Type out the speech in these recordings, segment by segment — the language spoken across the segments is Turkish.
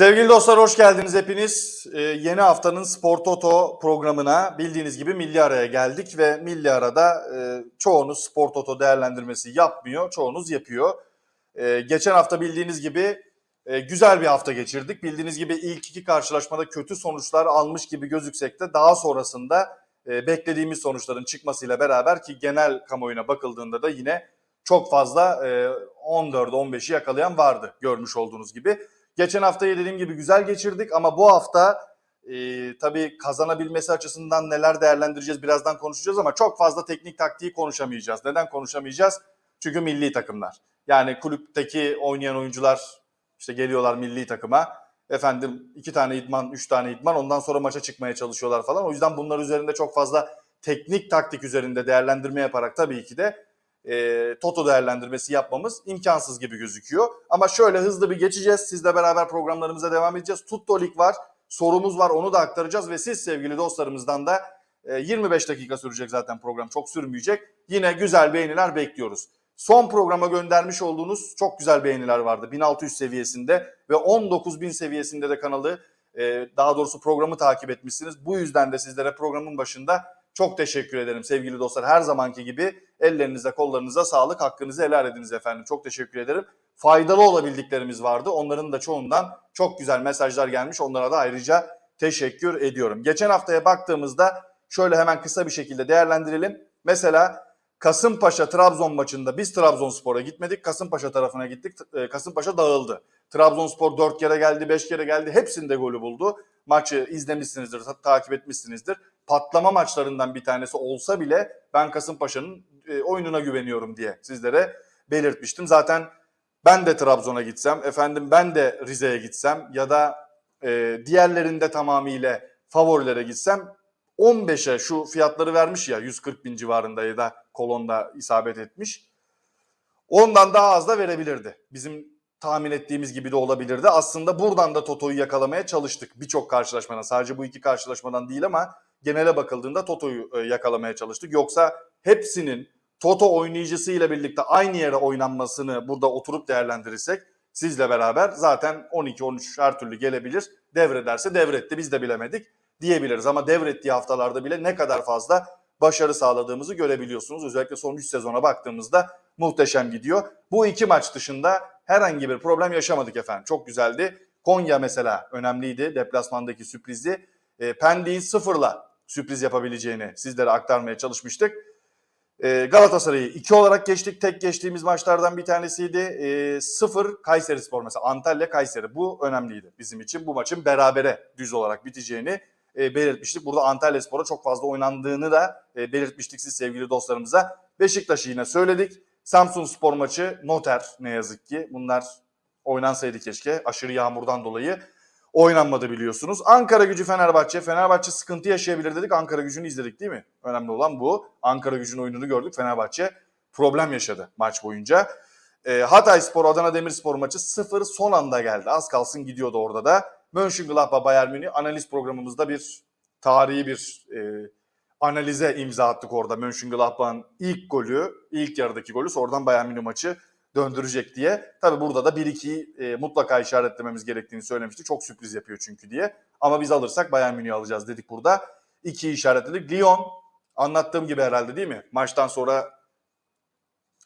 Sevgili dostlar hoş geldiniz hepiniz. Ee, yeni haftanın Spor Toto programına bildiğiniz gibi Milli Ara'ya geldik ve Milli Ara'da e, çoğunuz Spor Toto değerlendirmesi yapmıyor, çoğunuz yapıyor. Ee, geçen hafta bildiğiniz gibi e, güzel bir hafta geçirdik. Bildiğiniz gibi ilk iki karşılaşmada kötü sonuçlar almış gibi gözüksek de daha sonrasında e, beklediğimiz sonuçların çıkmasıyla beraber ki genel kamuoyuna bakıldığında da yine çok fazla e, 14-15'i yakalayan vardı görmüş olduğunuz gibi. Geçen haftayı dediğim gibi güzel geçirdik ama bu hafta e, tabii kazanabilmesi açısından neler değerlendireceğiz birazdan konuşacağız ama çok fazla teknik taktiği konuşamayacağız. Neden konuşamayacağız? Çünkü milli takımlar. Yani kulüpteki oynayan oyuncular işte geliyorlar milli takıma. Efendim iki tane idman, üç tane idman ondan sonra maça çıkmaya çalışıyorlar falan. O yüzden bunlar üzerinde çok fazla teknik taktik üzerinde değerlendirme yaparak tabii ki de e, Toto değerlendirmesi yapmamız imkansız gibi gözüküyor. Ama şöyle hızlı bir geçeceğiz. Sizle beraber programlarımıza devam edeceğiz. Tutto Lig var. Sorumuz var onu da aktaracağız ve siz sevgili dostlarımızdan da e, 25 dakika sürecek zaten program çok sürmeyecek. Yine güzel beğeniler bekliyoruz. Son programa göndermiş olduğunuz çok güzel beğeniler vardı. 1600 seviyesinde ve 19000 seviyesinde de kanalı e, daha doğrusu programı takip etmişsiniz. Bu yüzden de sizlere programın başında çok teşekkür ederim sevgili dostlar. Her zamanki gibi ellerinize kollarınıza sağlık hakkınızı helal ediniz efendim. Çok teşekkür ederim. Faydalı olabildiklerimiz vardı. Onların da çoğundan çok güzel mesajlar gelmiş. Onlara da ayrıca teşekkür ediyorum. Geçen haftaya baktığımızda şöyle hemen kısa bir şekilde değerlendirelim. Mesela Kasımpaşa Trabzon maçında biz Trabzonspor'a gitmedik. Kasımpaşa tarafına gittik. E, Kasımpaşa dağıldı. Trabzonspor 4 kere geldi, 5 kere geldi. Hepsinde golü buldu. Maçı izlemişsinizdir, ta- takip etmişsinizdir. Patlama maçlarından bir tanesi olsa bile ben Kasımpaşa'nın e, oyununa güveniyorum diye sizlere belirtmiştim. Zaten ben de Trabzon'a gitsem, efendim ben de Rize'ye gitsem ya da e, diğerlerinde tamamıyla favorilere gitsem 15'e şu fiyatları vermiş ya 140 bin civarında ya da kolonda isabet etmiş. Ondan daha az da verebilirdi. Bizim tahmin ettiğimiz gibi de olabilirdi. Aslında buradan da Toto'yu yakalamaya çalıştık. Birçok karşılaşmadan sadece bu iki karşılaşmadan değil ama genele bakıldığında Toto'yu e, yakalamaya çalıştık. Yoksa hepsinin Toto oynayıcısıyla birlikte aynı yere oynanmasını burada oturup değerlendirirsek sizle beraber zaten 12-13 her türlü gelebilir. Devrederse devretti biz de bilemedik diyebiliriz. Ama devrettiği haftalarda bile ne kadar fazla başarı sağladığımızı görebiliyorsunuz. Özellikle son 3 sezona baktığımızda muhteşem gidiyor. Bu iki maç dışında herhangi bir problem yaşamadık efendim. Çok güzeldi. Konya mesela önemliydi deplasmandaki sürprizi. E, Pendik'in sıfırla sürpriz yapabileceğini sizlere aktarmaya çalışmıştık. E, Galatasaray'ı 2 olarak geçtik. Tek geçtiğimiz maçlardan bir tanesiydi. E, 0 Kayseri Spor mesela Antalya Kayseri. Bu önemliydi bizim için. Bu maçın berabere düz olarak biteceğini e, belirtmiştik. Burada Antalya Spor'a çok fazla oynandığını da e, belirtmiştik siz sevgili dostlarımıza. Beşiktaş'ı yine söyledik. Samsun Spor maçı noter ne yazık ki. Bunlar oynansaydı keşke aşırı yağmurdan dolayı oynanmadı biliyorsunuz. Ankara gücü Fenerbahçe. Fenerbahçe sıkıntı yaşayabilir dedik. Ankara gücünü izledik değil mi? Önemli olan bu. Ankara gücünün oyununu gördük. Fenerbahçe problem yaşadı maç boyunca. E, Hatay Spor Adana Demirspor maçı 0 son anda geldi. Az kalsın gidiyordu orada da. Mönchengladbach Bayern Münih analiz programımızda bir tarihi bir e, analize imza attık orada. Mönchengladbach'ın ilk golü, ilk yarıdaki golü sonradan Bayern Münih maçı döndürecek diye. Tabi burada da 1-2'yi e, mutlaka işaretlememiz gerektiğini söylemişti. Çok sürpriz yapıyor çünkü diye. Ama biz alırsak Bayern Münih'i alacağız dedik burada. 2'yi işaretledik. Lyon anlattığım gibi herhalde değil mi? Maçtan sonra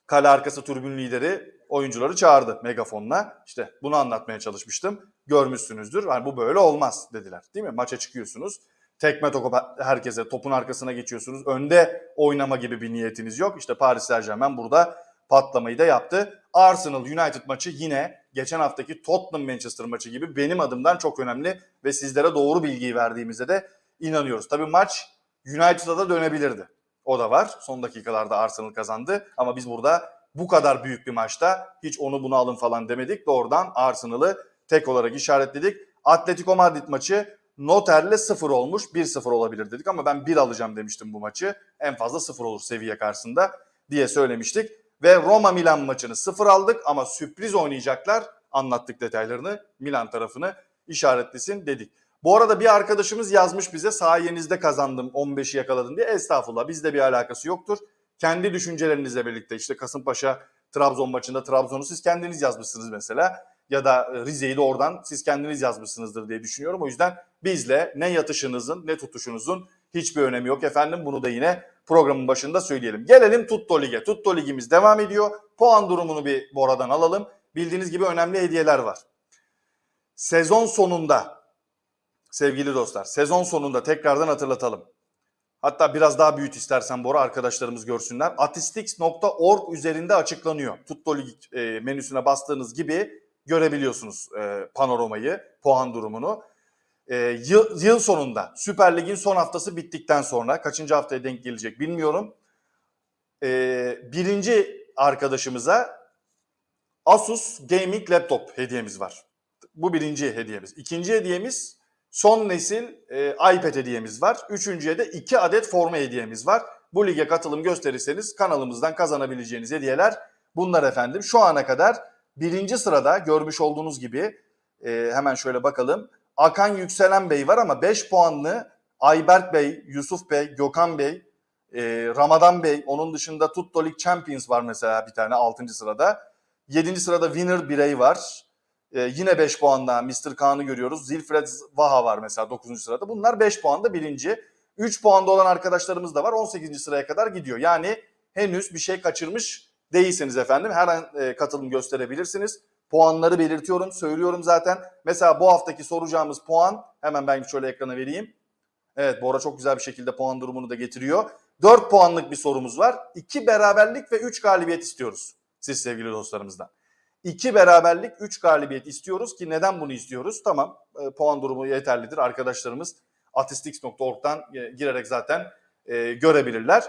kale arkası tribün lideri oyuncuları çağırdı megafonla. İşte bunu anlatmaya çalışmıştım. Görmüşsünüzdür. Yani bu böyle olmaz dediler. Değil mi? Maça çıkıyorsunuz. Tekme topu herkese topun arkasına geçiyorsunuz. Önde oynama gibi bir niyetiniz yok. İşte Paris Saint Germain burada patlamayı da yaptı. Arsenal United maçı yine geçen haftaki Tottenham Manchester maçı gibi benim adımdan çok önemli ve sizlere doğru bilgiyi verdiğimize de inanıyoruz. Tabii maç United'a da dönebilirdi. O da var. Son dakikalarda Arsenal kazandı ama biz burada bu kadar büyük bir maçta hiç onu bunu alın falan demedik. Doğrudan Arsenal'ı tek olarak işaretledik. Atletico Madrid maçı noterle 0 olmuş. 1-0 olabilir dedik ama ben 1 alacağım demiştim bu maçı. En fazla 0 olur seviye karşısında diye söylemiştik. Ve Roma Milan maçını 0 aldık ama sürpriz oynayacaklar. Anlattık detaylarını. Milan tarafını işaretlesin dedik. Bu arada bir arkadaşımız yazmış bize sayenizde kazandım 15'i yakaladım diye. Estağfurullah bizde bir alakası yoktur. Kendi düşüncelerinizle birlikte işte Kasımpaşa Trabzon maçında Trabzon'u siz kendiniz yazmışsınız mesela. Ya da e, Rize'yi de oradan siz kendiniz yazmışsınızdır diye düşünüyorum. O yüzden bizle ne yatışınızın ne tutuşunuzun hiçbir önemi yok efendim. Bunu da yine programın başında söyleyelim. Gelelim Tutto Lig'e. Tutto Lig'imiz devam ediyor. Puan durumunu bir Bora'dan alalım. Bildiğiniz gibi önemli hediyeler var. Sezon sonunda sevgili dostlar sezon sonunda tekrardan hatırlatalım. Hatta biraz daha büyüt istersen Bora arkadaşlarımız görsünler. Atistix.org üzerinde açıklanıyor. Tutto Lig e, menüsüne bastığınız gibi görebiliyorsunuz e, panoramayı, puan durumunu. E, yıl, yıl sonunda Süper Lig'in son haftası bittikten sonra kaçıncı haftaya denk gelecek bilmiyorum. E, birinci arkadaşımıza Asus Gaming Laptop hediyemiz var. Bu birinci hediyemiz. İkinci hediyemiz son nesil e, iPad hediyemiz var. Üçüncüye de iki adet forma hediyemiz var. Bu lige katılım gösterirseniz kanalımızdan kazanabileceğiniz hediyeler bunlar efendim. Şu ana kadar birinci sırada görmüş olduğunuz gibi e, hemen şöyle bakalım. Akan Yükselen Bey var ama 5 puanlı Ayberk Bey, Yusuf Bey, Gökhan Bey, e, Ramadan Bey, onun dışında Tutto League Champions var mesela bir tane 6. sırada. 7. sırada Winner Birey var. Ee, yine 5 puanla Mr. Kaan'ı görüyoruz. Zilfred Vaha var mesela 9. sırada. Bunlar 5 puanda birinci. 3 puanda olan arkadaşlarımız da var. 18. sıraya kadar gidiyor. Yani henüz bir şey kaçırmış değilseniz efendim her an e, katılım gösterebilirsiniz. Puanları belirtiyorum, söylüyorum zaten. Mesela bu haftaki soracağımız puan hemen ben şöyle ekrana vereyim. Evet Bora çok güzel bir şekilde puan durumunu da getiriyor. 4 puanlık bir sorumuz var. 2 beraberlik ve 3 galibiyet istiyoruz siz sevgili dostlarımızdan. 2 beraberlik, 3 galibiyet istiyoruz ki neden bunu istiyoruz? Tamam e, puan durumu yeterlidir. Arkadaşlarımız atistix.org'dan e, girerek zaten e, görebilirler.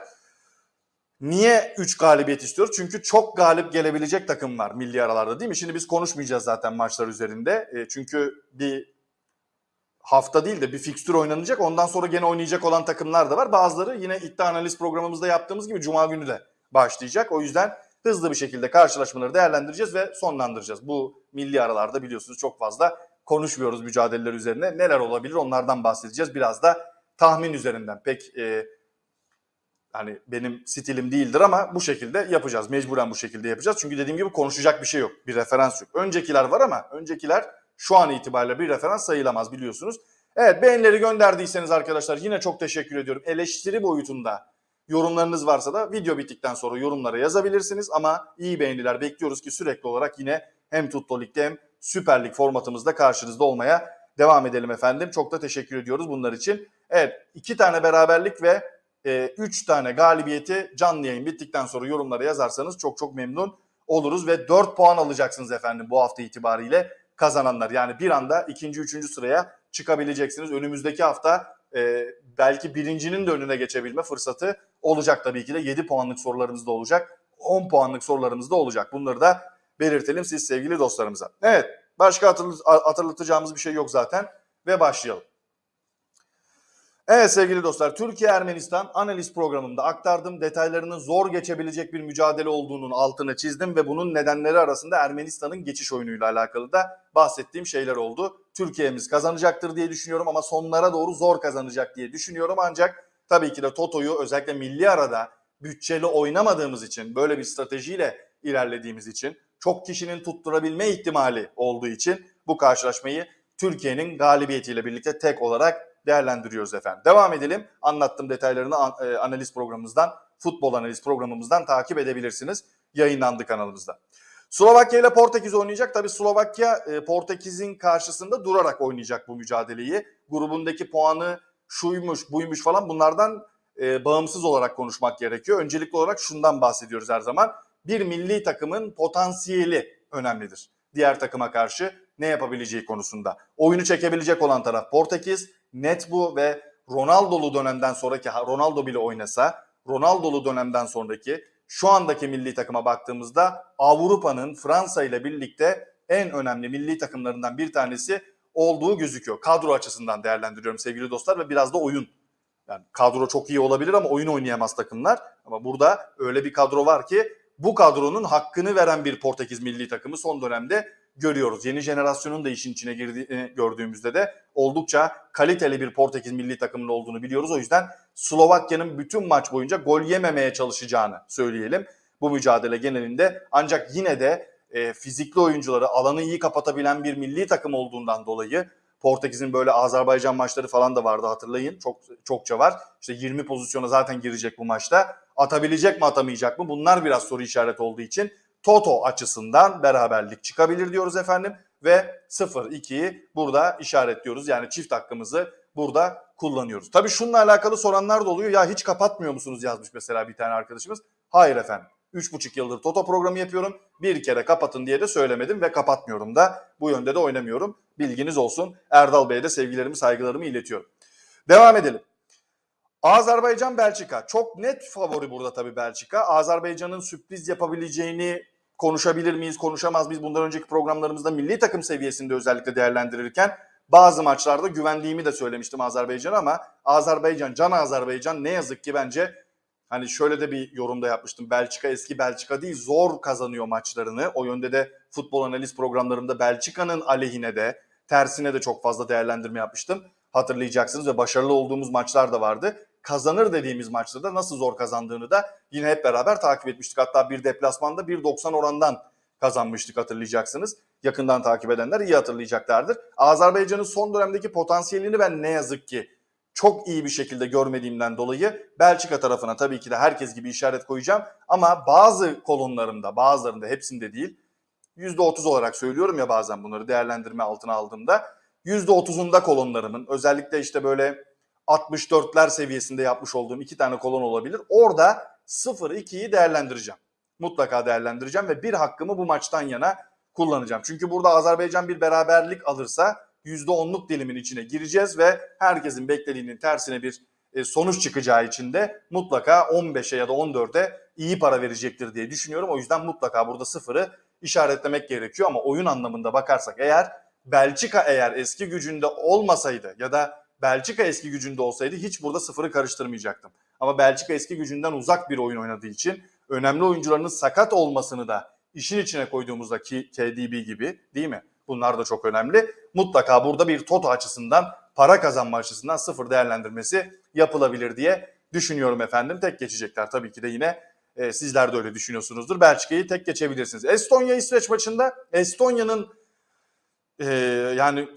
Niye 3 galibiyet istiyoruz? Çünkü çok galip gelebilecek takım var milli aralarda değil mi? Şimdi biz konuşmayacağız zaten maçlar üzerinde. E, çünkü bir hafta değil de bir fikstür oynanacak. Ondan sonra gene oynayacak olan takımlar da var. Bazıları yine iddia analiz programımızda yaptığımız gibi Cuma günü de başlayacak. O yüzden hızlı bir şekilde karşılaşmaları değerlendireceğiz ve sonlandıracağız. Bu milli aralarda biliyorsunuz çok fazla konuşmuyoruz mücadeleler üzerine. Neler olabilir onlardan bahsedeceğiz. Biraz da tahmin üzerinden. Pek e, hani benim stilim değildir ama bu şekilde yapacağız. Mecburen bu şekilde yapacağız. Çünkü dediğim gibi konuşacak bir şey yok. Bir referans yok. Öncekiler var ama öncekiler şu an itibariyle bir referans sayılamaz biliyorsunuz. Evet beğenileri gönderdiyseniz arkadaşlar yine çok teşekkür ediyorum. Eleştiri boyutunda yorumlarınız varsa da video bittikten sonra yorumlara yazabilirsiniz. Ama iyi beğeniler bekliyoruz ki sürekli olarak yine hem Tutto Lig'de hem Süper Lig formatımızda karşınızda olmaya devam edelim efendim. Çok da teşekkür ediyoruz bunlar için. Evet iki tane beraberlik ve e, tane galibiyeti canlı yayın bittikten sonra yorumlara yazarsanız çok çok memnun oluruz. Ve 4 puan alacaksınız efendim bu hafta itibariyle kazananlar. Yani bir anda ikinci, üçüncü sıraya çıkabileceksiniz. Önümüzdeki hafta e, belki birincinin de önüne geçebilme fırsatı olacak tabii ki de. 7 puanlık sorularımız da olacak. 10 puanlık sorularımız da olacak. Bunları da belirtelim siz sevgili dostlarımıza. Evet başka hatırlatacağımız bir şey yok zaten ve başlayalım. Evet sevgili dostlar Türkiye-Ermenistan analiz programında aktardım. Detaylarının zor geçebilecek bir mücadele olduğunun altını çizdim ve bunun nedenleri arasında Ermenistan'ın geçiş oyunuyla alakalı da bahsettiğim şeyler oldu. Türkiye'miz kazanacaktır diye düşünüyorum ama sonlara doğru zor kazanacak diye düşünüyorum. Ancak tabii ki de Toto'yu özellikle milli arada bütçeli oynamadığımız için böyle bir stratejiyle ilerlediğimiz için çok kişinin tutturabilme ihtimali olduğu için bu karşılaşmayı Türkiye'nin galibiyetiyle birlikte tek olarak değerlendiriyoruz efendim. Devam edelim. Anlattığım detaylarını e, analiz programımızdan, futbol analiz programımızdan takip edebilirsiniz. Yayınlandı kanalımızda. Slovakya ile Portekiz oynayacak. Tabi Slovakya e, Portekiz'in karşısında durarak oynayacak bu mücadeleyi. Grubundaki puanı şuymuş buymuş falan bunlardan e, bağımsız olarak konuşmak gerekiyor. Öncelikli olarak şundan bahsediyoruz her zaman. Bir milli takımın potansiyeli önemlidir. Diğer takıma karşı ne yapabileceği konusunda. Oyunu çekebilecek olan taraf Portekiz. Net bu ve Ronaldo'lu dönemden sonraki Ronaldo bile oynasa Ronaldo'lu dönemden sonraki şu andaki milli takıma baktığımızda Avrupa'nın Fransa ile birlikte en önemli milli takımlarından bir tanesi olduğu gözüküyor. Kadro açısından değerlendiriyorum sevgili dostlar ve biraz da oyun. Yani kadro çok iyi olabilir ama oyun oynayamaz takımlar. Ama burada öyle bir kadro var ki bu kadronun hakkını veren bir Portekiz milli takımı son dönemde görüyoruz. Yeni jenerasyonun da işin içine girdiğini gördüğümüzde de oldukça kaliteli bir Portekiz milli takımının olduğunu biliyoruz. O yüzden Slovakya'nın bütün maç boyunca gol yememeye çalışacağını söyleyelim bu mücadele genelinde. Ancak yine de e, fizikli oyuncuları, alanı iyi kapatabilen bir milli takım olduğundan dolayı Portekiz'in böyle Azerbaycan maçları falan da vardı hatırlayın. Çok çokça var. İşte 20 pozisyona zaten girecek bu maçta. Atabilecek mi atamayacak mı? Bunlar biraz soru işareti olduğu için Toto açısından beraberlik çıkabilir diyoruz efendim ve 0-2'yi burada işaretliyoruz. Yani çift hakkımızı burada kullanıyoruz. Tabii şununla alakalı soranlar da oluyor. Ya hiç kapatmıyor musunuz yazmış mesela bir tane arkadaşımız. Hayır efendim. 3,5 yıldır Toto programı yapıyorum. Bir kere kapatın diye de söylemedim ve kapatmıyorum da. Bu yönde de oynamıyorum. Bilginiz olsun. Erdal Bey'e de sevgilerimi, saygılarımı iletiyorum. Devam edelim. Azerbaycan Belçika. Çok net favori burada tabii Belçika. Azerbaycan'ın sürpriz yapabileceğini konuşabilir miyiz, konuşamaz mıyız? Bundan önceki programlarımızda milli takım seviyesinde özellikle değerlendirirken bazı maçlarda güvendiğimi de söylemiştim Azerbaycan'a ama Azerbaycan, Can Azerbaycan ne yazık ki bence hani şöyle de bir yorumda yapmıştım. Belçika eski Belçika değil zor kazanıyor maçlarını. O yönde de futbol analiz programlarında Belçika'nın aleyhine de tersine de çok fazla değerlendirme yapmıştım. Hatırlayacaksınız ve başarılı olduğumuz maçlar da vardı. Kazanır dediğimiz maçta da nasıl zor kazandığını da yine hep beraber takip etmiştik. Hatta bir deplasmanda 1.90 orandan kazanmıştık hatırlayacaksınız. Yakından takip edenler iyi hatırlayacaklardır. Azerbaycan'ın son dönemdeki potansiyelini ben ne yazık ki çok iyi bir şekilde görmediğimden dolayı Belçika tarafına tabii ki de herkes gibi işaret koyacağım. Ama bazı kolonlarımda, bazılarında hepsinde değil, %30 olarak söylüyorum ya bazen bunları değerlendirme altına aldığımda. %30'unda kolonlarımın özellikle işte böyle 64'ler seviyesinde yapmış olduğum iki tane kolon olabilir. Orada 0-2'yi değerlendireceğim. Mutlaka değerlendireceğim ve bir hakkımı bu maçtan yana kullanacağım. Çünkü burada Azerbaycan bir beraberlik alırsa %10'luk dilimin içine gireceğiz ve herkesin beklediğinin tersine bir e, sonuç çıkacağı için de mutlaka 15'e ya da 14'e iyi para verecektir diye düşünüyorum. O yüzden mutlaka burada sıfırı işaretlemek gerekiyor ama oyun anlamında bakarsak eğer Belçika eğer eski gücünde olmasaydı ya da Belçika eski gücünde olsaydı hiç burada sıfırı karıştırmayacaktım. Ama Belçika eski gücünden uzak bir oyun oynadığı için önemli oyuncularının sakat olmasını da işin içine koyduğumuzda ki KDB gibi değil mi? Bunlar da çok önemli. Mutlaka burada bir Toto açısından para kazanma açısından sıfır değerlendirmesi yapılabilir diye düşünüyorum efendim. Tek geçecekler tabii ki de yine e, sizler de öyle düşünüyorsunuzdur. Belçika'yı tek geçebilirsiniz. Estonya-İsveç maçında Estonya'nın e, yani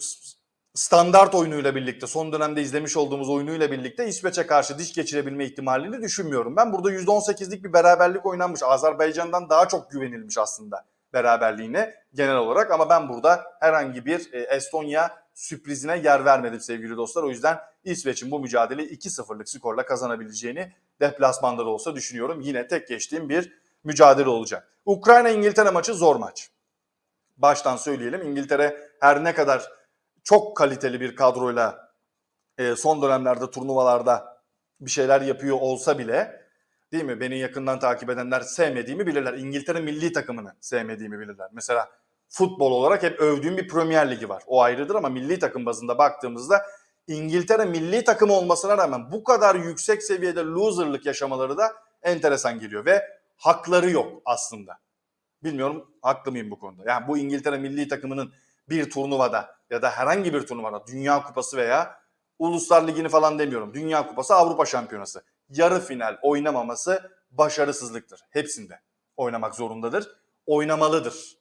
standart oyunuyla birlikte son dönemde izlemiş olduğumuz oyunuyla birlikte İsveç'e karşı diş geçirebilme ihtimalini düşünmüyorum. Ben burada %18'lik bir beraberlik oynanmış. Azerbaycan'dan daha çok güvenilmiş aslında beraberliğine genel olarak ama ben burada herhangi bir e, Estonya sürprizine yer vermedim sevgili dostlar. O yüzden İsveç'in bu mücadeleyi 2-0'lık skorla kazanabileceğini deplasmanda da olsa düşünüyorum. Yine tek geçtiğim bir mücadele olacak. Ukrayna-İngiltere maçı zor maç. Baştan söyleyelim İngiltere her ne kadar çok kaliteli bir kadroyla e, son dönemlerde turnuvalarda bir şeyler yapıyor olsa bile değil mi? Beni yakından takip edenler sevmediğimi bilirler. İngiltere milli takımını sevmediğimi bilirler. Mesela futbol olarak hep övdüğüm bir Premier Ligi var. O ayrıdır ama milli takım bazında baktığımızda İngiltere milli takım olmasına rağmen bu kadar yüksek seviyede loserlık yaşamaları da enteresan geliyor ve hakları yok aslında. Bilmiyorum haklı mıyım bu konuda. Yani bu İngiltere milli takımının bir turnuvada ya da herhangi bir turnuvada Dünya Kupası veya Uluslar Ligi'ni falan demiyorum. Dünya Kupası, Avrupa Şampiyonası. Yarı final oynamaması başarısızlıktır. Hepsinde oynamak zorundadır. Oynamalıdır.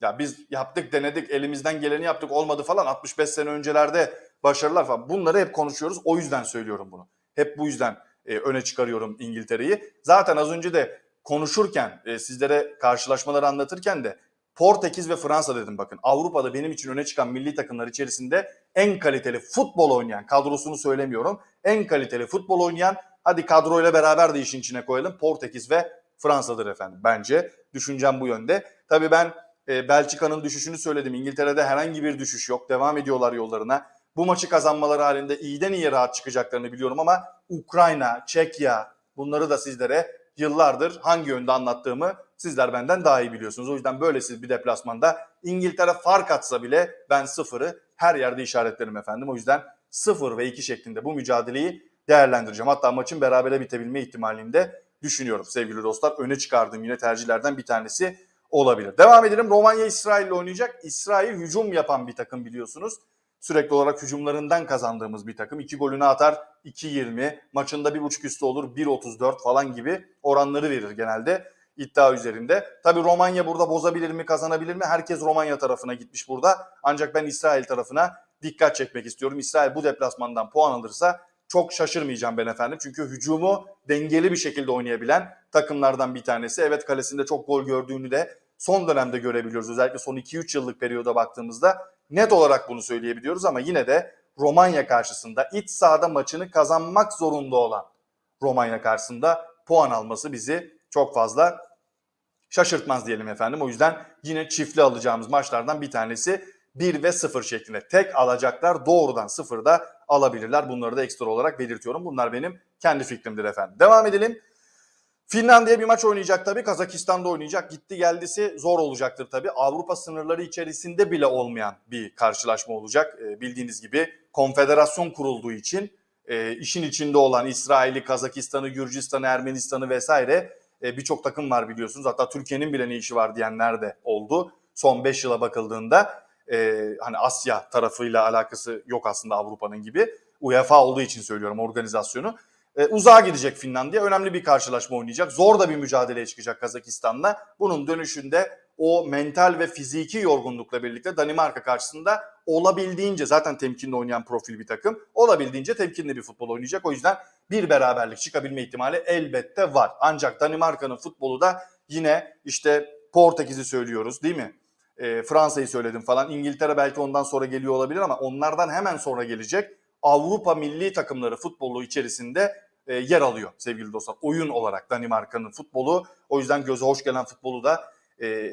Ya biz yaptık, denedik, elimizden geleni yaptık, olmadı falan 65 sene öncelerde başarılar falan. Bunları hep konuşuyoruz. O yüzden söylüyorum bunu. Hep bu yüzden e, öne çıkarıyorum İngiltere'yi. Zaten az önce de konuşurken, e, sizlere karşılaşmaları anlatırken de Portekiz ve Fransa dedim bakın. Avrupa'da benim için öne çıkan milli takımlar içerisinde en kaliteli futbol oynayan, kadrosunu söylemiyorum. En kaliteli futbol oynayan, hadi kadroyla beraber de işin içine koyalım. Portekiz ve Fransa'dır efendim bence. Düşüncem bu yönde. Tabii ben e, Belçika'nın düşüşünü söyledim. İngiltere'de herhangi bir düşüş yok. Devam ediyorlar yollarına. Bu maçı kazanmaları halinde iyiden iyi rahat çıkacaklarını biliyorum ama Ukrayna, Çekya bunları da sizlere yıllardır hangi yönde anlattığımı sizler benden daha iyi biliyorsunuz. O yüzden böylesiz bir deplasmanda İngiltere fark atsa bile ben sıfırı her yerde işaretlerim efendim. O yüzden sıfır ve iki şeklinde bu mücadeleyi değerlendireceğim. Hatta maçın berabere bitebilme ihtimalini de düşünüyorum sevgili dostlar. Öne çıkardığım yine tercihlerden bir tanesi olabilir. Devam edelim. Romanya İsrail ile oynayacak. İsrail hücum yapan bir takım biliyorsunuz. Sürekli olarak hücumlarından kazandığımız bir takım. İki golünü atar 2.20 maçında bir buçuk üstü olur 1.34 falan gibi oranları verir genelde. İddia üzerinde. Tabii Romanya burada bozabilir mi, kazanabilir mi? Herkes Romanya tarafına gitmiş burada. Ancak ben İsrail tarafına dikkat çekmek istiyorum. İsrail bu deplasmandan puan alırsa çok şaşırmayacağım ben efendim. Çünkü hücumu dengeli bir şekilde oynayabilen takımlardan bir tanesi. Evet kalesinde çok gol gördüğünü de son dönemde görebiliyoruz. Özellikle son 2-3 yıllık periyoda baktığımızda net olarak bunu söyleyebiliyoruz ama yine de Romanya karşısında iç sahada maçını kazanmak zorunda olan Romanya karşısında puan alması bizi çok fazla şaşırtmaz diyelim efendim. O yüzden yine çiftli alacağımız maçlardan bir tanesi 1 ve 0 şeklinde. Tek alacaklar doğrudan 0'da alabilirler. Bunları da ekstra olarak belirtiyorum. Bunlar benim kendi fikrimdir efendim. Devam edelim. Finlandiya bir maç oynayacak tabii. Kazakistan'da oynayacak. Gitti geldisi zor olacaktır tabii. Avrupa sınırları içerisinde bile olmayan bir karşılaşma olacak. Ee, bildiğiniz gibi konfederasyon kurulduğu için e, işin içinde olan İsrail'i, Kazakistan'ı, Gürcistan'ı, Ermenistan'ı vesaire e, birçok takım var biliyorsunuz. Hatta Türkiye'nin bile ne işi var diyenler de oldu. Son 5 yıla bakıldığında e, hani Asya tarafıyla alakası yok aslında Avrupa'nın gibi. UEFA olduğu için söylüyorum organizasyonu. E, uzağa gidecek Finlandiya. Önemli bir karşılaşma oynayacak. Zor da bir mücadeleye çıkacak Kazakistan'la. Bunun dönüşünde o mental ve fiziki yorgunlukla birlikte Danimarka karşısında olabildiğince zaten temkinli oynayan profil bir takım. Olabildiğince temkinli bir futbol oynayacak. O yüzden bir beraberlik çıkabilme ihtimali elbette var. Ancak Danimarka'nın futbolu da yine işte Portekiz'i söylüyoruz değil mi? E, Fransa'yı söyledim falan. İngiltere belki ondan sonra geliyor olabilir ama onlardan hemen sonra gelecek Avrupa milli takımları futbolu içerisinde e, yer alıyor sevgili dostlar. Oyun olarak Danimarka'nın futbolu. O yüzden göze hoş gelen futbolu da e,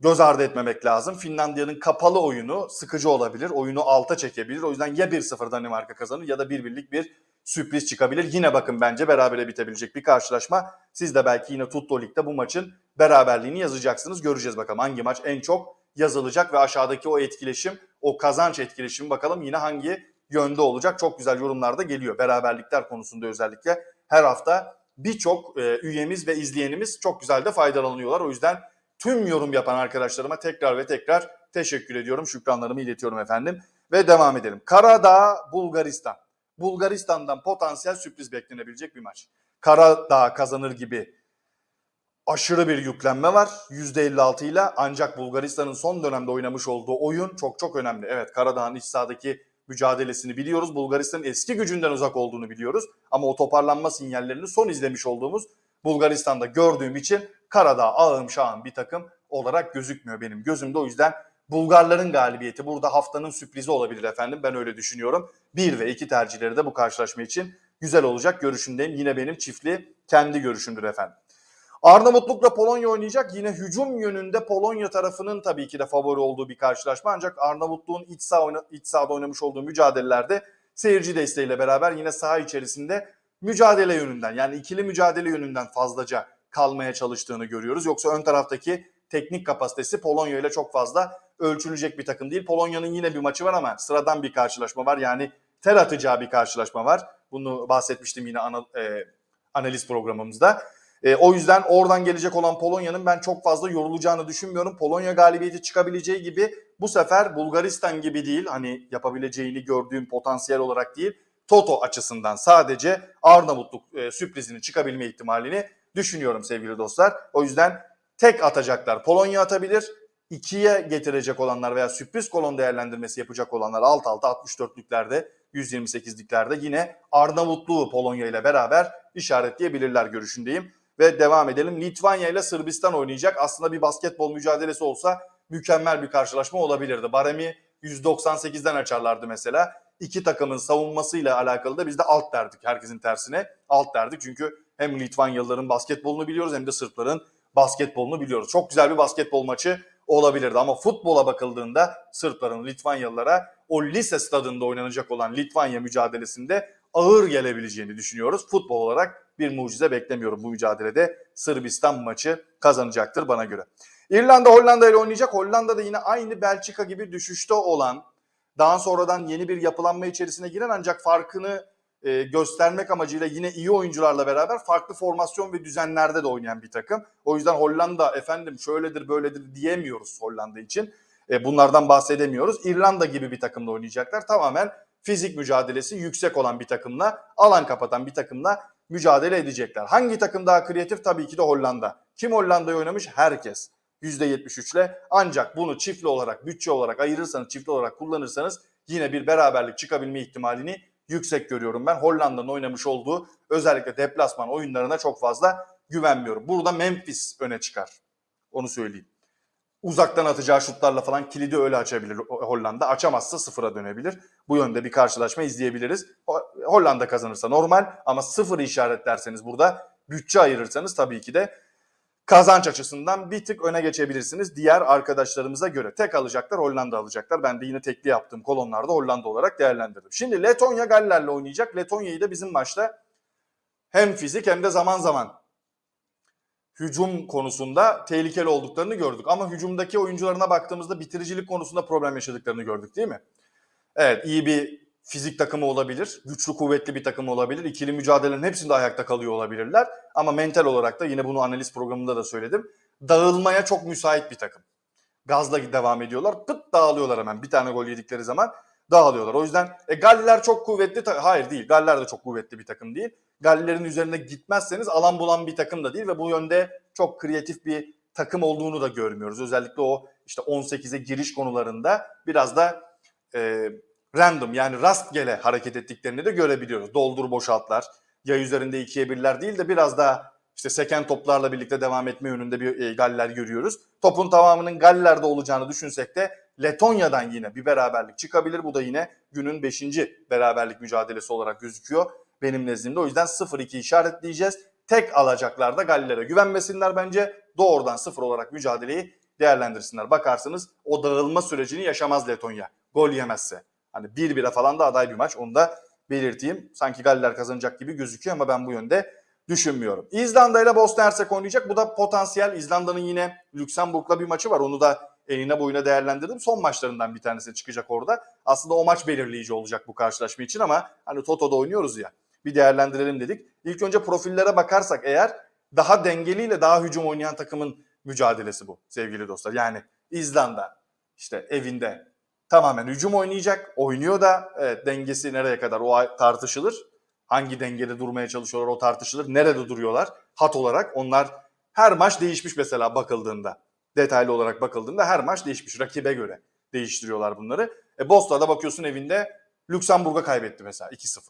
göz ardı etmemek lazım. Finlandiya'nın kapalı oyunu sıkıcı olabilir. Oyunu alta çekebilir. O yüzden ya 1-0 Danimarka kazanır ya da 1-1'lik bir sürpriz çıkabilir. Yine bakın bence berabere bitebilecek bir karşılaşma. Siz de belki yine Tutto Lig'de bu maçın beraberliğini yazacaksınız. Göreceğiz bakalım hangi maç en çok yazılacak ve aşağıdaki o etkileşim, o kazanç etkileşimi bakalım yine hangi yönde olacak. Çok güzel yorumlar da geliyor. Beraberlikler konusunda özellikle her hafta birçok e, üyemiz ve izleyenimiz çok güzel de faydalanıyorlar. O yüzden tüm yorum yapan arkadaşlarıma tekrar ve tekrar teşekkür ediyorum. Şükranlarımı iletiyorum efendim. Ve devam edelim. Karadağ, Bulgaristan. Bulgaristan'dan potansiyel sürpriz beklenebilecek bir maç. Karadağ kazanır gibi aşırı bir yüklenme var %56 ile ancak Bulgaristan'ın son dönemde oynamış olduğu oyun çok çok önemli. Evet Karadağ'ın iç sahadaki mücadelesini biliyoruz. Bulgaristan'ın eski gücünden uzak olduğunu biliyoruz. Ama o toparlanma sinyallerini son izlemiş olduğumuz Bulgaristan'da gördüğüm için Karadağ ağım şahım bir takım olarak gözükmüyor benim gözümde. O yüzden Bulgarların galibiyeti burada haftanın sürprizi olabilir efendim. Ben öyle düşünüyorum. Bir ve iki tercihleri de bu karşılaşma için güzel olacak görüşündeyim. Yine benim çiftli kendi görüşümdür efendim. Arnavutluk'la Polonya oynayacak. Yine hücum yönünde Polonya tarafının tabii ki de favori olduğu bir karşılaşma. Ancak Arnavutluk'un iç, saha oyna, iç sahada oynamış olduğu mücadelelerde seyirci desteğiyle beraber yine saha içerisinde mücadele yönünden yani ikili mücadele yönünden fazlaca kalmaya çalıştığını görüyoruz. Yoksa ön taraftaki teknik kapasitesi Polonya ile çok fazla ölçülecek bir takım değil. Polonya'nın yine bir maçı var ama sıradan bir karşılaşma var. Yani tel atacağı bir karşılaşma var. Bunu bahsetmiştim yine ana, e, analiz programımızda. E, o yüzden oradan gelecek olan Polonya'nın ben çok fazla yorulacağını düşünmüyorum. Polonya galibiyeti çıkabileceği gibi bu sefer Bulgaristan gibi değil hani yapabileceğini gördüğüm potansiyel olarak değil. Toto açısından sadece Arnavutluk e, sürprizinin çıkabilme ihtimalini düşünüyorum sevgili dostlar. O yüzden tek atacaklar Polonya atabilir. İkiye getirecek olanlar veya sürpriz kolon değerlendirmesi yapacak olanlar alt alta 64'lüklerde 128'liklerde yine Arnavutluğu Polonya ile beraber işaretleyebilirler görüşündeyim ve devam edelim. Litvanya ile Sırbistan oynayacak. Aslında bir basketbol mücadelesi olsa mükemmel bir karşılaşma olabilirdi. Baremi 198'den açarlardı mesela. İki takımın savunmasıyla alakalı da biz de alt derdik herkesin tersine. Alt derdik çünkü hem Litvanyalıların basketbolunu biliyoruz hem de Sırpların basketbolunu biliyoruz. Çok güzel bir basketbol maçı olabilirdi ama futbola bakıldığında Sırpların Litvanyalılara o lise stadında oynanacak olan Litvanya mücadelesinde ağır gelebileceğini düşünüyoruz. Futbol olarak bir mucize beklemiyorum bu mücadelede. Sırbistan maçı kazanacaktır bana göre. İrlanda Hollanda ile oynayacak. Hollanda da yine aynı Belçika gibi düşüşte olan, daha sonradan yeni bir yapılanma içerisine giren ancak farkını e, göstermek amacıyla yine iyi oyuncularla beraber farklı formasyon ve düzenlerde de oynayan bir takım. O yüzden Hollanda efendim şöyledir böyledir diyemiyoruz Hollanda için. E, bunlardan bahsedemiyoruz. İrlanda gibi bir takımla oynayacaklar. Tamamen fizik mücadelesi yüksek olan bir takımla, alan kapatan bir takımla mücadele edecekler. Hangi takım daha kreatif? Tabii ki de Hollanda. Kim Hollanda'yı oynamış? Herkes. %73 ile ancak bunu çiftli olarak, bütçe olarak ayırırsanız, çiftli olarak kullanırsanız yine bir beraberlik çıkabilme ihtimalini yüksek görüyorum ben. Hollanda'nın oynamış olduğu özellikle deplasman oyunlarına çok fazla güvenmiyorum. Burada Memphis öne çıkar. Onu söyleyeyim. Uzaktan atacağı şutlarla falan kilidi öyle açabilir Hollanda. Açamazsa sıfıra dönebilir. Bu yönde bir karşılaşma izleyebiliriz. Ho- Hollanda kazanırsa normal ama sıfırı işaretlerseniz burada bütçe ayırırsanız tabii ki de kazanç açısından bir tık öne geçebilirsiniz diğer arkadaşlarımıza göre. Tek alacaklar Hollanda alacaklar. Ben de yine tekli yaptığım kolonlarda Hollanda olarak değerlendirdim. Şimdi Letonya Galler'le oynayacak. Letonya'yı da bizim maçta hem fizik hem de zaman zaman hücum konusunda tehlikeli olduklarını gördük. Ama hücumdaki oyuncularına baktığımızda bitiricilik konusunda problem yaşadıklarını gördük değil mi? Evet iyi bir fizik takımı olabilir. Güçlü kuvvetli bir takım olabilir. İkili mücadelelerin hepsinde ayakta kalıyor olabilirler. Ama mental olarak da yine bunu analiz programında da söyledim. Dağılmaya çok müsait bir takım. Gazla devam ediyorlar. Pıt dağılıyorlar hemen. Bir tane gol yedikleri zaman dağılıyorlar. O yüzden e, Galler çok kuvvetli. Hayır değil. Galler de çok kuvvetli bir takım değil. Galler'in üzerine gitmezseniz alan bulan bir takım da değil ve bu yönde çok kreatif bir takım olduğunu da görmüyoruz. Özellikle o işte 18'e giriş konularında biraz da e, random yani rastgele hareket ettiklerini de görebiliyoruz. Doldur boşaltlar, yay üzerinde ikiye birler değil de biraz daha işte seken toplarla birlikte devam etme yönünde bir e, Galler görüyoruz. Topun tamamının Galler'de olacağını düşünsek de Letonya'dan yine bir beraberlik çıkabilir. Bu da yine günün 5. beraberlik mücadelesi olarak gözüküyor benim nezdimde. O yüzden 0-2 işaretleyeceğiz. Tek alacaklar da Galler'e güvenmesinler bence. Doğrudan 0 olarak mücadeleyi değerlendirsinler. Bakarsınız o dağılma sürecini yaşamaz Letonya. Gol yemezse. Hani 1-1'e falan da aday bir maç. Onu da belirteyim. Sanki Galler kazanacak gibi gözüküyor ama ben bu yönde düşünmüyorum. İzlanda ile Bosna Hersek oynayacak. Bu da potansiyel. İzlanda'nın yine Lüksemburg'la bir maçı var. Onu da eline boyuna değerlendirdim. Son maçlarından bir tanesi çıkacak orada. Aslında o maç belirleyici olacak bu karşılaşma için ama hani Toto'da oynuyoruz ya. Bir değerlendirelim dedik. İlk önce profillere bakarsak eğer daha dengeliyle daha hücum oynayan takımın mücadelesi bu sevgili dostlar. Yani İzlanda işte evinde tamamen hücum oynayacak. Oynuyor da evet, dengesi nereye kadar o tartışılır. Hangi dengede durmaya çalışıyorlar o tartışılır. Nerede duruyorlar hat olarak onlar her maç değişmiş mesela bakıldığında. Detaylı olarak bakıldığında her maç değişmiş. Rakibe göre değiştiriyorlar bunları. E Bosna'da bakıyorsun evinde Lüksemburg'a kaybetti mesela 2-0.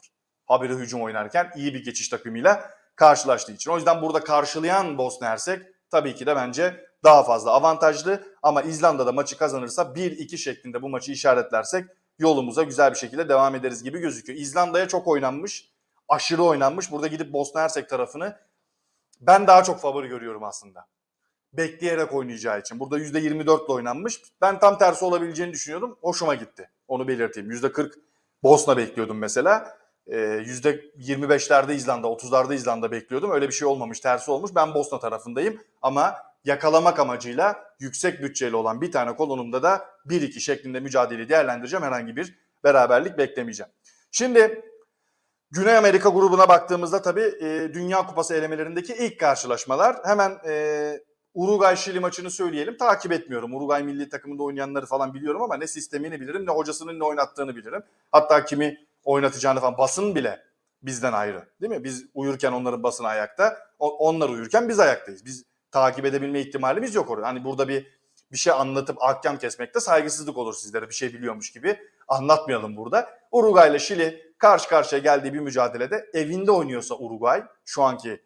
Haberi hücum oynarken iyi bir geçiş takımıyla karşılaştığı için. O yüzden burada karşılayan Bosna Hersek tabii ki de bence daha fazla avantajlı. Ama İzlanda'da maçı kazanırsa 1-2 şeklinde bu maçı işaretlersek yolumuza güzel bir şekilde devam ederiz gibi gözüküyor. İzlanda'ya çok oynanmış, aşırı oynanmış. Burada gidip Bosna Hersek tarafını ben daha çok favori görüyorum aslında. Bekleyerek oynayacağı için. Burada %24 ile oynanmış. Ben tam tersi olabileceğini düşünüyordum. Hoşuma gitti. Onu belirteyim. %40 Bosna bekliyordum mesela. Ee, %25'lerde İzlanda, 30'larda İzlanda bekliyordum. Öyle bir şey olmamış, tersi olmuş. Ben Bosna tarafındayım ama yakalamak amacıyla yüksek bütçeli olan bir tane kolonumda da 1-2 şeklinde mücadeleyi değerlendireceğim. Herhangi bir beraberlik beklemeyeceğim. Şimdi Güney Amerika grubuna baktığımızda tabii e, Dünya Kupası elemelerindeki ilk karşılaşmalar. Hemen e, Uruguay Şili maçını söyleyelim. Takip etmiyorum. Uruguay milli takımında oynayanları falan biliyorum ama ne sistemini bilirim ne hocasının ne oynattığını bilirim. Hatta kimi oynatacağını falan basın bile bizden ayrı. Değil mi? Biz uyurken onların basını ayakta. onlar uyurken biz ayaktayız. Biz takip edebilme ihtimalimiz yok orada. Hani burada bir bir şey anlatıp ahkam kesmekte saygısızlık olur sizlere. Bir şey biliyormuş gibi anlatmayalım burada. Uruguay ile Şili karşı karşıya geldiği bir mücadelede evinde oynuyorsa Uruguay şu anki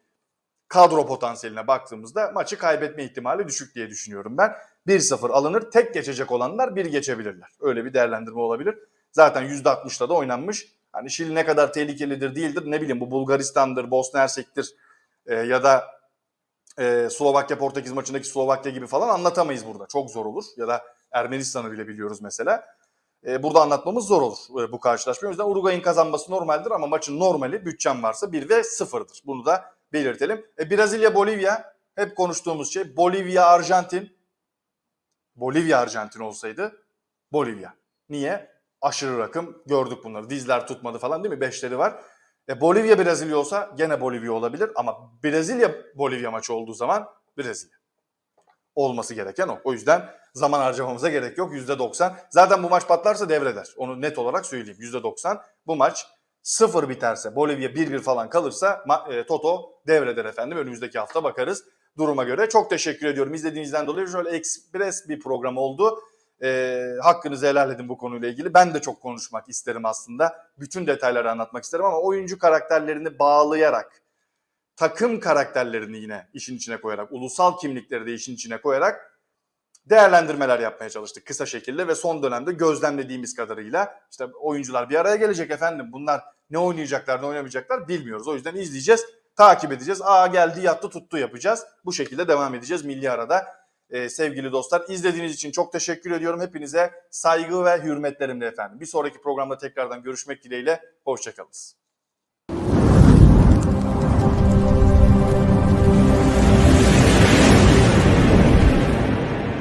kadro potansiyeline baktığımızda maçı kaybetme ihtimali düşük diye düşünüyorum ben. 1-0 alınır. Tek geçecek olanlar bir geçebilirler. Öyle bir değerlendirme olabilir. Zaten %60'da da oynanmış. Hani Şili ne kadar tehlikelidir değildir ne bileyim bu Bulgaristan'dır, Bosna Hersek'tir e, ya da e, Slovakya Portekiz maçındaki Slovakya gibi falan anlatamayız burada. Çok zor olur. Ya da Ermenistan'ı bile biliyoruz mesela. E, burada anlatmamız zor olur e, bu karşılaşma. O yüzden Uruguay'ın kazanması normaldir ama maçın normali bütçem varsa 1 ve 0'dır. Bunu da belirtelim. E, Brezilya, Bolivya hep konuştuğumuz şey. Bolivya, Arjantin. Bolivya, Arjantin olsaydı Bolivya. Niye? Aşırı rakım gördük bunları. Dizler tutmadı falan değil mi? Beşleri var. E, Bolivya, Brezilya olsa gene Bolivya olabilir ama Brezilya, Bolivya maçı olduğu zaman Brezilya. Olması gereken o. O yüzden zaman harcamamıza gerek yok. %90. Zaten bu maç patlarsa devreder. Onu net olarak söyleyeyim. %90. Bu maç 0 biterse, Bolivya 1-1 falan kalırsa e, Toto devreder efendim. Önümüzdeki hafta bakarız. duruma göre. Çok teşekkür ediyorum izlediğinizden dolayı. Şöyle ekspres bir program oldu. Ee, hakkınızı helal edin bu konuyla ilgili. Ben de çok konuşmak isterim aslında. Bütün detayları anlatmak isterim ama oyuncu karakterlerini bağlayarak, takım karakterlerini yine işin içine koyarak, ulusal kimlikleri de işin içine koyarak değerlendirmeler yapmaya çalıştık kısa şekilde ve son dönemde gözlemlediğimiz kadarıyla işte oyuncular bir araya gelecek efendim. Bunlar ne oynayacaklar, ne oynamayacaklar bilmiyoruz. O yüzden izleyeceğiz, takip edeceğiz. Aa geldi, yattı, tuttu yapacağız. Bu şekilde devam edeceğiz milli arada. Ee, sevgili dostlar izlediğiniz için çok teşekkür ediyorum. Hepinize saygı ve hürmetlerimle efendim. Bir sonraki programda tekrardan görüşmek dileğiyle. Hoşçakalınız.